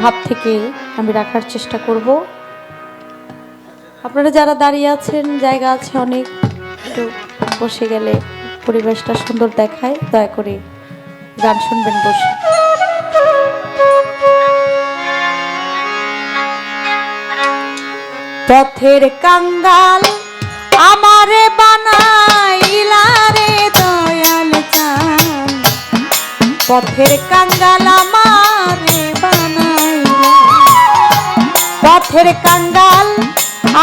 ভাব থেকে আমি রাখার চেষ্টা করব। আপনারা যারা দাঁড়িয়ে আছেন, জায়গা আছে অনেক, একটু বসে গেলে পরিবেশটা সুন্দর দেখায়, দয়া করে গান শুনবেন বসে। পথের কাঙ্গাল আমারে বানাইলা রে দয়াল চান। পথের কাঙ্গাল আমারে পথের কাঙ্গাল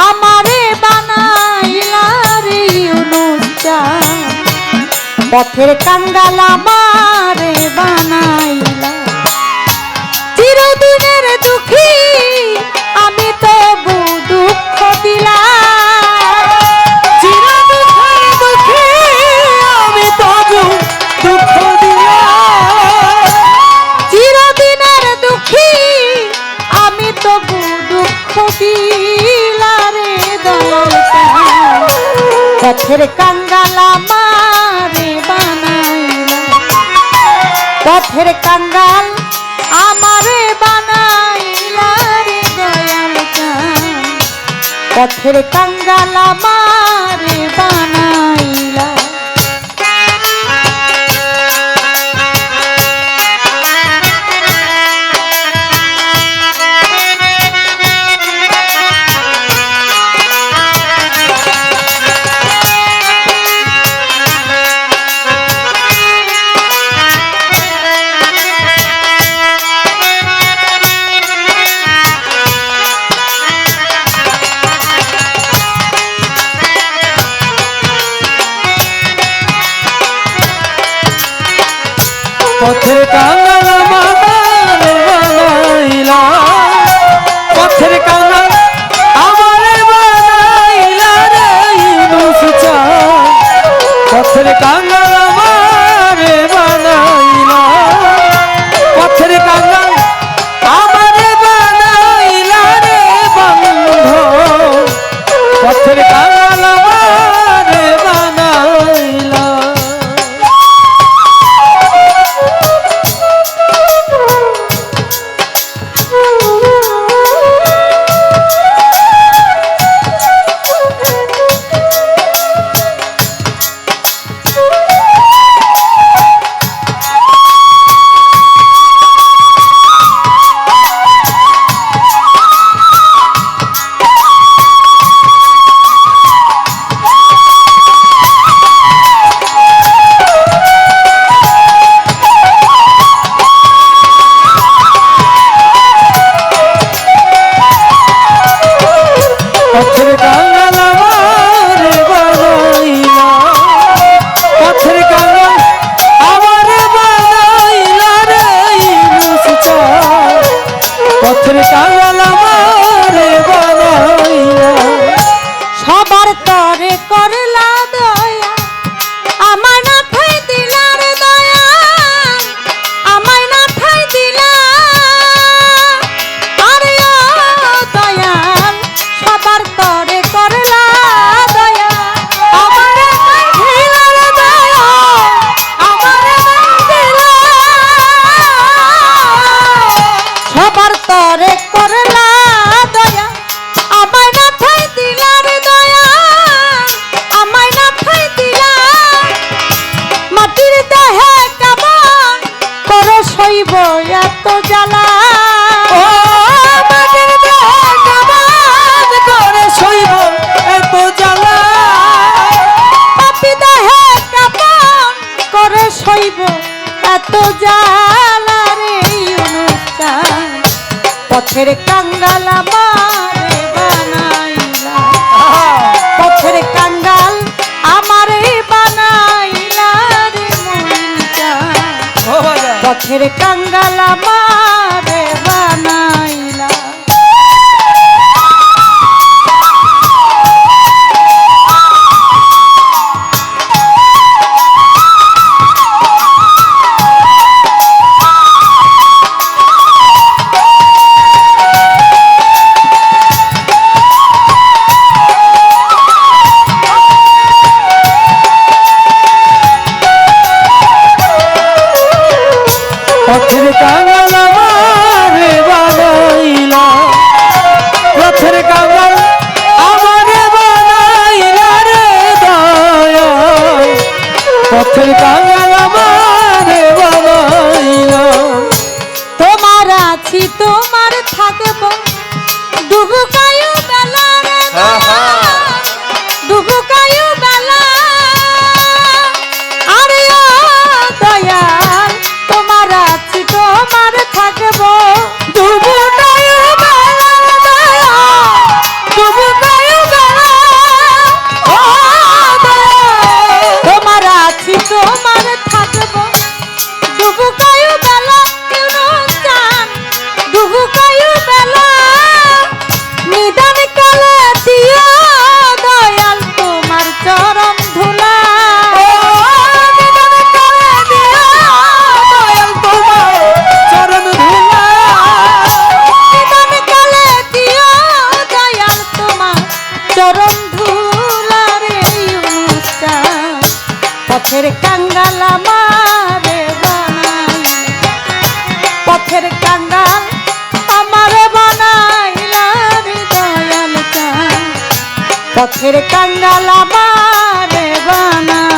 আমারে বানাইলা রে ইউনুস পথের কাঙ্গাল আমারে পথের কাঙ্গাল মারে বানাইলা পথের কাঙ্গাল আমারে বানাইলা রে দয়াল। পথের কাঙ্গাল আমারে জ্বালা। সইব এত পথের কাঙ্গাল আমারে বানাইলা। পথের কাঙ্গাল আমারে বানাইলা রে মইনটা পথের কাঙ্গাল আমারে পথের কাঙ্গাল আমারে বানাইলা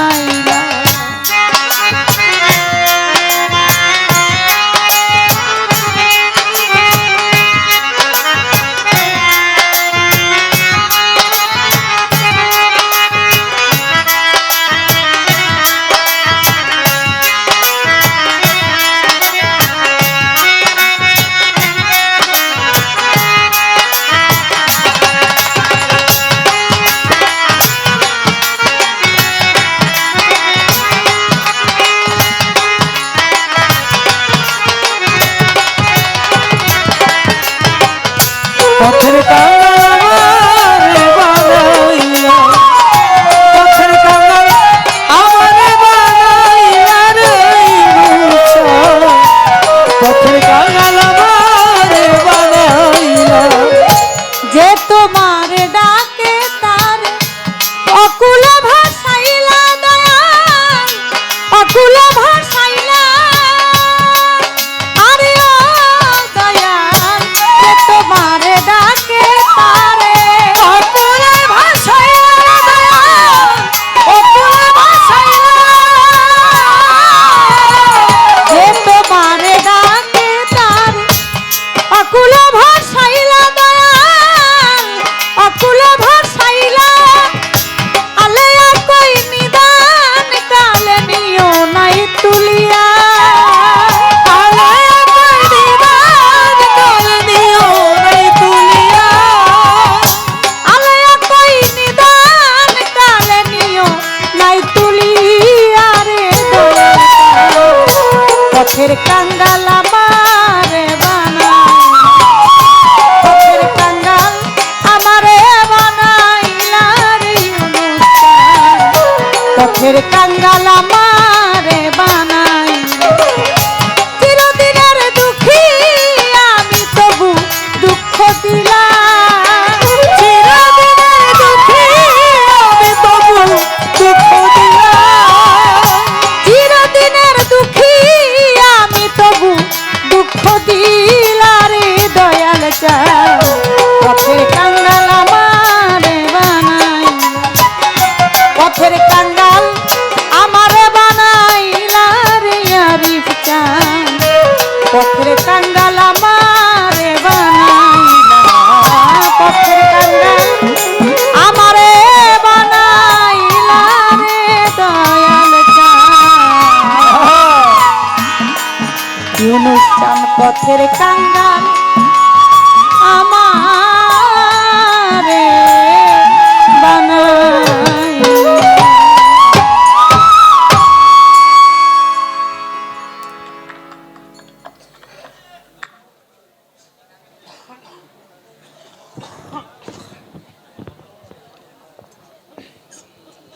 পথের